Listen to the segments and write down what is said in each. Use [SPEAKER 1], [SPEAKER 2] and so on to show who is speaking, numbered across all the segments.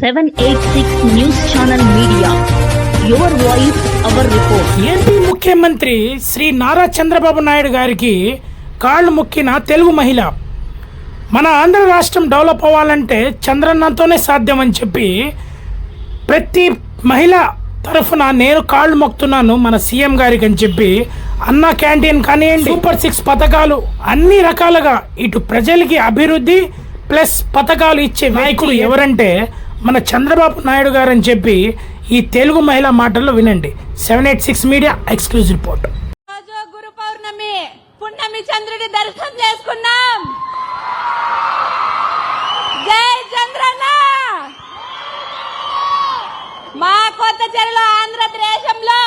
[SPEAKER 1] 786 news channel media. Your voice our report.
[SPEAKER 2] AP ముఖ్యమంత్రి శ్రీ నారా చంద్రబాబు నాయుడు గారికి కాళ్ళు మొక్కిన తెలుగు మహిళ. మన ఆంధ్ర రాష్ట్రం డెవలప్ అవ్వాలంటే చంద్రన్నతోనే సాధ్యమని చెప్పి ప్రతి మహిళ తరఫున నేను కాళ్ళు మొక్కుతున్నాను మన సీఎం గారికి అని చెప్పి అన్న క్యాంటీన్ కానివ్వండి. సూపర్ సిక్స్ పథకాలు అన్ని రకాలుగా ఇటు ప్రజలకి అభివృద్ధి ప్లస్ పథకాలు ఇచ్చే నాయకుడు ఎవరంటే మన చంద్రబాబు నాయుడు గారు అని చెప్పి ఈ తెలుగు మహిళ మాటల్లో వినండి. Seven eight six media exclusive report.
[SPEAKER 3] Guru Purnima పున్నమి చంద్రుడి దర్శనం చేసుకున్నాం. జై చంద్రన్న! మా కొత్త చెరులో ఆంధ్రప్రదేశంలో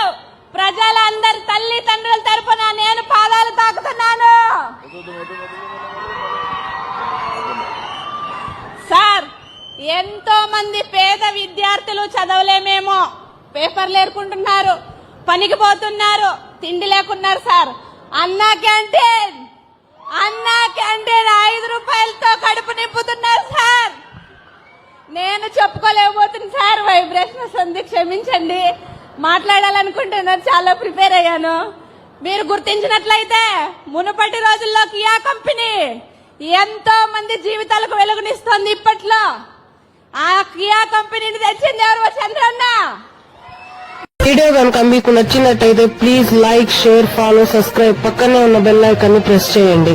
[SPEAKER 3] ప్రజలందరి ఎంతో మంది పేద విద్యార్థులు చదవలేమేమో. పేపర్లు ఏరుకుంటున్నారు పనికి పోతున్నారు తిండి లేకున్నారు sir. Anna canteen Anna canteen ఐదు రూపాయలతో కడుపు నింపుతున్నారు సార్. నేను చెప్పుకోలేకపోతుంది సార్ వైబ్రేషన్స్ ఉంది క్షమించండి. మాట్లాడాలనుకుంటున్నారు చాలా ప్రిపేర్ అయ్యాను. మీరు గుర్తించినట్లయితే మునుపటి రోజుల్లో కియా కంపెనీ ఎంతో మంది జీవితాలకు వెలుగునిస్తోంది ఇప్పట్లో. కియా కంపెనీని తెచ్చింది ఎవరు చంద్రన్న?
[SPEAKER 4] వీడియో కనుక మీకు నచ్చినట్టయితే please like share follow subscribe పక్కనే ఉన్న బెల్ ఐకాన్ని ప్రెస్ చేయండి.